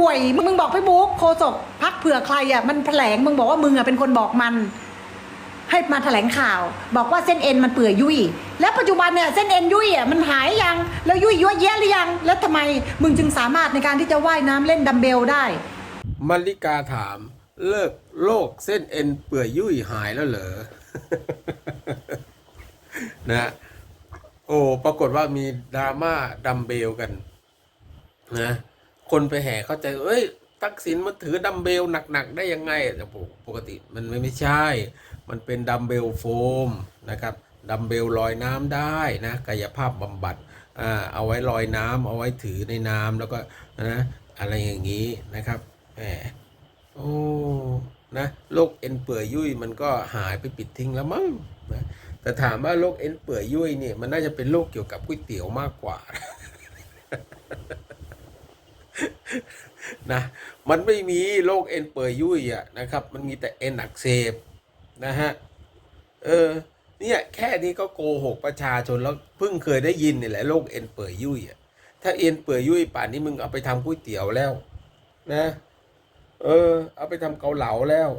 ่วยมึงบอกพี่บุ๊กโคศกพักเผื่อใครอะมันแถลงมึงบอกว่ามึงอะเป็นคนบอกมัน ให้มาแถลงข่าว บอกว่าเส้นเอ็นมันเปื่อยยุ่ยแล้วปัจจุบันเนี่ยเส้นเอ็นยุ่ยอะมันหายยังแล้วยุ่ยยั่วแย่หรือยัง แล้วทำไมมึงจึงสามารถในการที่จะว่ายน้ำเล่นดัมเบลได้ มาริกาถาม เลิกโรคเส้นเอ็นเปื่อยยุ่ยหายแล้วเหรอ นะ โอ้ปรากฏว่ามีดราม่าดัมเบลกัน นะ คนไปแห่เข้าใจเอ้ย ทักษิณมันถือดัมเบลหนักๆได้ยังไงแต่ปกติมันไม่ใช่ มันเป็นดัมเบลโฟมนะครับดัมเบลลอยน้ำได้นะกายภาพบำบัดเอาไว้ลอยน้ำเอาไว้ถือในน้ำแล้วก็นะอะไรอย่างนี้นะครับแหมโอ้นะโรคเอ็นเปื่อยยุ่ยมันก็หายไปปิดทิ้งแล้วมั้งนะแต่ถามว่าโรคเอ็นเปื่อยยุ่ยเนี่ยมันน่าจะเป็นโรคเกี่ยวกับก๋วยเตี๋ยวมากกว่า นะมันไม่มีโรคเอ็นเปื่อยยุ่ยอะนะครับ มันมีแต่เอ็นอักเสบนะฮะเออเนี่ยแค่นี้ก็โกหกประชาชนแล้วเพิ่งเคยได้ยินนี่แหละโรคเอ็นเปื่อยยุ่ยอะถ้าเอ็นเปื่อยยุ่ยป่านนี้มึงเอาไปทำก๋วยเตี๋ยวแล้ว นะ เออ เอาไปทำเกาเหลาแล้ว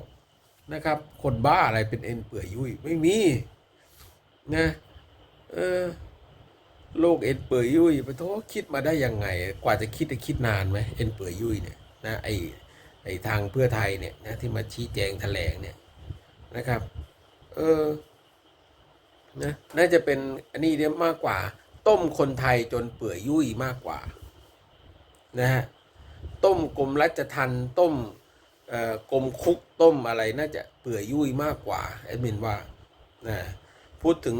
นะครับ คนบ้าอะไรเป็นเอ็นเปื่อยยุ่ยไม่มีนะ เออ โรคเอ็นเปื่อยยุ่ยไปโทษคิดมาได้ยังไง กว่าจะคิดจะคิดนานไหมเอ็นเปื่อยยุ่ยเนี่ยนะไอไอทางเพื่อไทยเนี่ยนะที่มาชี้แจงแถลงเนี่ยนะครับเออนะน่าจะเป็นอันนี้เนี่ยมากกว่า ต้มคนไทยจนเปื่อยยุ่ยมากกว่านะฮะต้มกลมรัชทันต้มกลมคุกต้มอะไรน่าจะเปื่อยยุ่ยมากกว่าแอดมินว่านะพูดถึง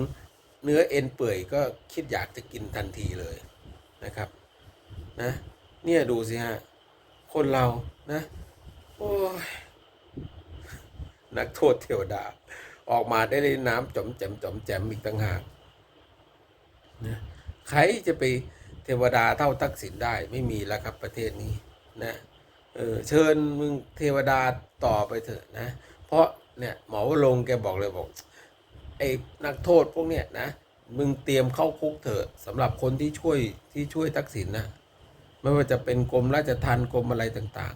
เนื้อเอ็นเปื่อยก็คิดอยากจะกินทันทีเลยนะครับนะเนี่ยดูสิฮะ คนเรานะ โอ้ย นักโทษเทวดา ออกมาได้เล่นน้ำจอมแจมจอมแจมอีกต่างหากนะใครจะไปเทวดาเท่าทักษิณได้ไม่มีแล้วครับประเทศนี้นะเออเชิญมึงเทวดาต่อไปเถอะนะ เพราะเนี่ยหมอวรงค์แกบอกเลยบอก ไอ้นักโทษพวกเนี้ยนะมึงเตรียมเข้าคุกเถอะสำหรับคนที่ช่วยที่ช่วยทักษิณนะไม่ว่าจะเป็นกรมราชทัณฑ์กรมอะไรต่าง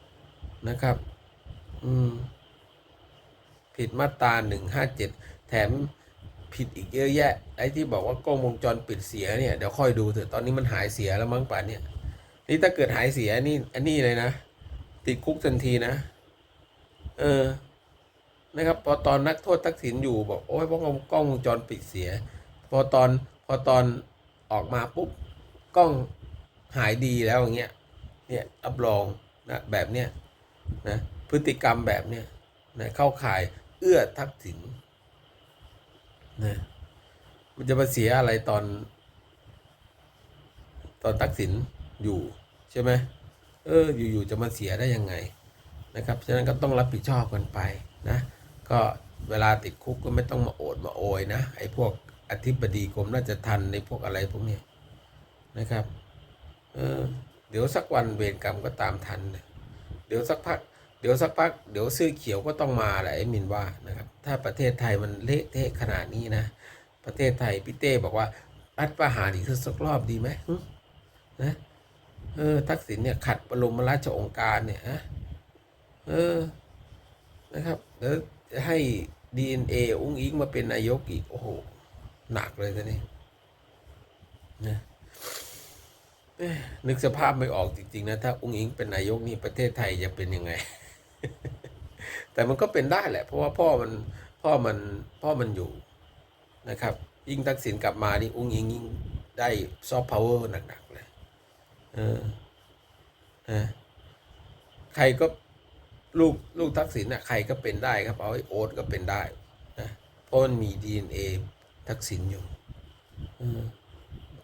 ๆนะครับ อืม ผิดมาตราหนึ่งห้าเจ็ดแถมผิดอีกเยอะแยะ ไอ้ที่บอกว่ากล้องวงจรปิดเสียเนี่ยเดี๋ยวค่อยดูเถอะตอนนี้มันหายเสียแล้วมั้งป่านเนี่ยนี่ถ้าเกิดหายเสียนี่อันนี้เลยนะ ติดคุกทันทีนะ เออ นะครับ พอตอนนักโทษทักษิณอยู่บอกโอ้ยเพราะกล้องวงจรปิดเสีย พอตอนพอตอนออกมาปุ๊บกล้องหายดีแล้วอย่างเงี้ยเนี่ยรับรองนะแบบเนี้ยนะพฤติกรรมแบบเนี้ยนะเข้าข่ายเอื้อทักษิณนะมันจะมาเสียอะไรตอน ตอนทักษิณอยู่ใช่ไหมเอออยู่ๆจะมาเสียได้ยังไงนะครับ ฉะนั้นก็ต้องรับผิดชอบกันไปนะ ก็เวลาติดคุกก็ไม่ต้องมาโอดมาโอยนะไอ้พวกอธิบดีกรมราชทัณฑ์ในพวกอะไรพวกนี้นะครับเออเดี๋ยวสักวันเวรกรรมก็ตามทันนะเดี๋ยวสักพัก เดี๋ยวสักพัก เดี๋ยวเสื้อเขียวก็ต้องมาแหละไอ้มินว่านะครับ ถ้าประเทศไทยมันเละเทะขนาดนี้นะ ประเทศไทยพี่เต้บอกว่ารัฐประหารอีกสักรอบดีไหมนะเออทักษิณเนี่ยขัดบรมราชองการเนี่ยฮะเออนะครับแล้วจะ ให้ DNA อุ้งอิงมาเป็นนายกอีก โอ้โห หนักเลยทีนี้นะนึกสภาพไม่ออกจริงๆนะ ถ้าอุ้งอิงเป็นนายกนี่ประเทศไทยจะเป็นยังไง แต่มันก็เป็นได้แหละ เพราะว่าพ่อมันพ่อมันพ่อมันอยู่นะครับ ยิ่งทักษิณกลับมานี่อุ้งอิงยิ่งได้ซอฟต์พาวเวอร์หนักๆเลยเออนะใครก็ ลูกลูกทักษิณน่ะใครก็เป็นได้ครับ เอาไอ้โอ๊ตก็เป็นได้นะเพราะมันมี DNA ทักษิณอยู่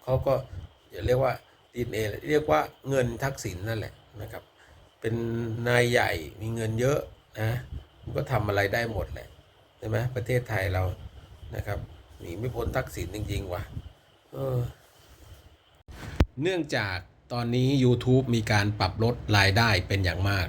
เขาก็อย่าเรียกว่า DNA เรียกว่าเงินทักษิณนั่นแหละนะครับ เป็นนายใหญ่มีเงินเยอะนะมันก็ทำอะไรได้หมดแหละใช่ไหมประเทศไทยเรานะครับหนีไม่พ้นทักษิณจริงๆว่ะเออเนื่องจากตอนนี้ YouTube มีการปรับลดรายได้เป็นอย่างมาก